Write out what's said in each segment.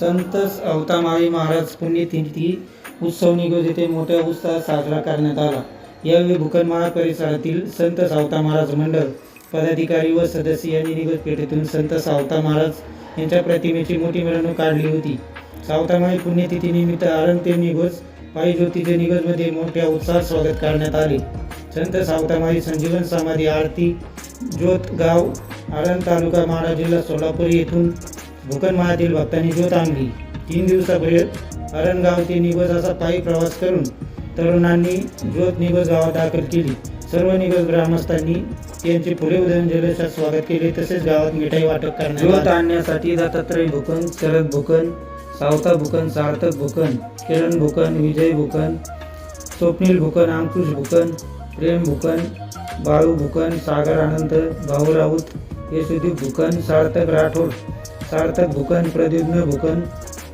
संत अवतामाळी महाराज पुण्यतिथी उत्सव निगोज येथे मोठ्या उत्साहात साजरा करण्यात आला. यावेळी भुकनमाळा परिसरातील संत सावता महाराज मंडळ पदाधिकारी व सदस्य यांनी निगोज पेठेतून संत सावता महाराज यांच्या प्रतिमेची मोठी मिरवणूक काढली होती. सावतामाळी पुण्यतिथीनिमित्त आरण ते निगोज पायी ज्योतीचे निगोजमध्ये मोठ्या उत्साहात स्वागत करण्यात आले. संत सावतामाळी संजीवन समाधी आरती ज्योत गाव आरण तालुका माडा जिल्हा सोलापूर येथून भूकनमाळातील भक्तांनी ज्योत आणली तीन दिवसापर्यंत अरणगाव ते निगोज असा पायी प्रवास करून तरुणांनी ज्योत निगोज गावात दाखल केली. सर्व निगोज ग्रामस्थांनी त्यांचे फुले उधळून जल्लोषात स्वागत केले. तसेच गावात मिठाई वाटप करण्यात ज्योत आणण्यासाठी दत्तात्रय भूकन शरद भूकन सावता भूकन सार्थक भूकन किरण भूकन विजय भूकन स्वप्नील भूकन अंकुश भूकन प्रेम भूकन बाळू भूकन सागर आनंद भाऊ राऊत येशुदीप भूकन सार्थक राठोड सार्थक भूकन प्रद्युम्न भूकन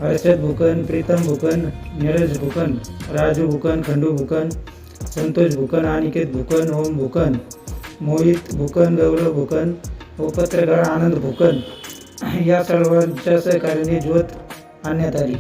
हर्षद भूकन प्रीतम भूकन नीरज भूकन राजू भूकन खंडू भूकन संतोष भूकन अनिकेत भूकन ओम भूकन मोहित भूकन गौरव भूकन व पत्रकार आनंद भूकन. या सर्वांच्या सहकार्याने ज्योत आणण्यात आली.